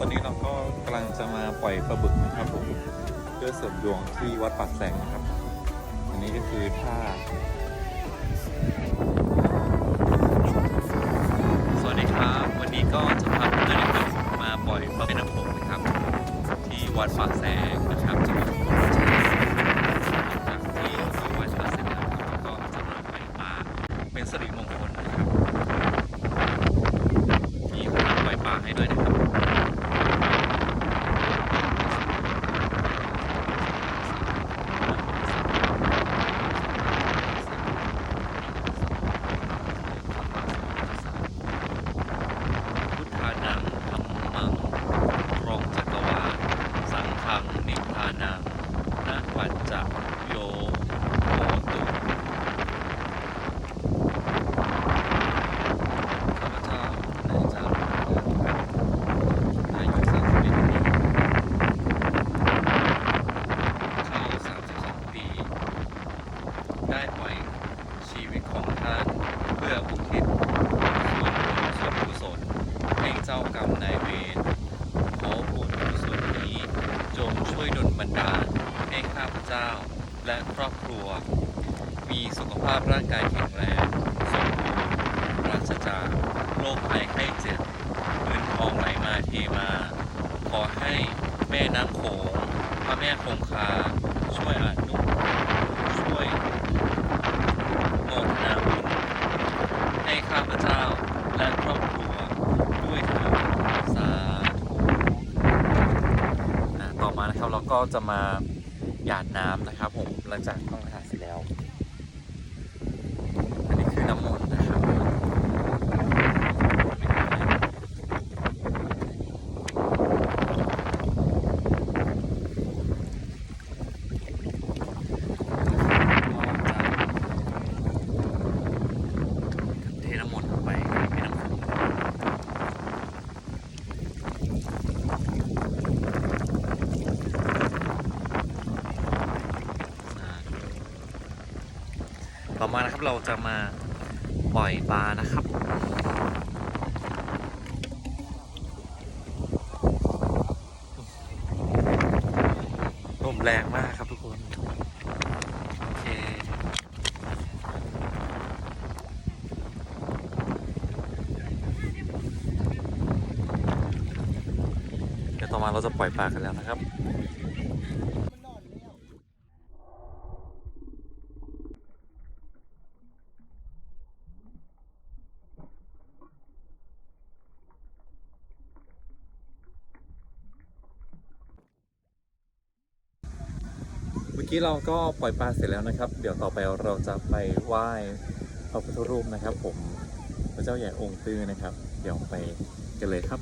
ตอนนี้เราก็กำลังจะมาปล่อยปลาบึกนะครับผมเพื่อเสริมดวงที่วัดปากแสงนะครับ อันนี้ก็คือท่าสวัสดีครับ วันนี้ก็จะพาเพื่อนๆมาปล่อยปลาเป็นน้ำโขงนะครับ ที่วัดปากแสงนะครับจังหวัดอุบลราชธานีจากที่เราไหว้พระเสร็จแล้วนะครับก็จะมาปล่อยปลาเป็นสิริมงคลนะครับมีคนมาปล่อยปลาให้ด้วยนะครับ พุทธานังธรรมังครองจักรวาล สังฆังนิพพานังนาปัจจโยโหตุข้าพเจ้านายจารุอายุสามสิบเอ็ดปีเขาสามสิบสองปี ได้ปล่อยชีวิตของท่านเพื่ อุทิศส่วนบุญส่วนกุศลให้เจ้ากรรมนายเวรขอบุญกุศลนี้ จงช่วยดลบันดาลให้ข้าพเจ้าและครอบครัว มีสุขภาพร่างกายแข็งแรงสมบูรณ์ปราศจากโรคภัยไข้เจ็บเงินทองไหลมาเทมา ขอให้แม่น้ำโขงพระแม่คงคา ช่วยอนุช่วย โมทนาบุญให้ข้าพเจ้า และครอบครัวด้วยครับสาธุต่อมานะครับเราก็จะมาหยาดน้ำนะครับผมหลังจากต้องอานเสร็จแล้ว อันนี้คือน้ำมนต์นะครับเทน้ำมนต์ลงไปในน้ำฝน ต่อมานะครับเราจะมาปล่อยปลานะครับ ลมแรงมากครับทุกคนโอเคเดี๋ยวต่อมาเราจะปล่อยปลากันแล้วนะครับ มื่อกี้เราก็ปล่อยปลาเสร็จแล้วนะครับ เดี๋ยวต่อไปเราจะไปไหว้พระพุทธรูปนะครับ ผมพระเจ้าใหญ่องค์ตื้อนะครับ เดี๋ยวไปกันเลยครับ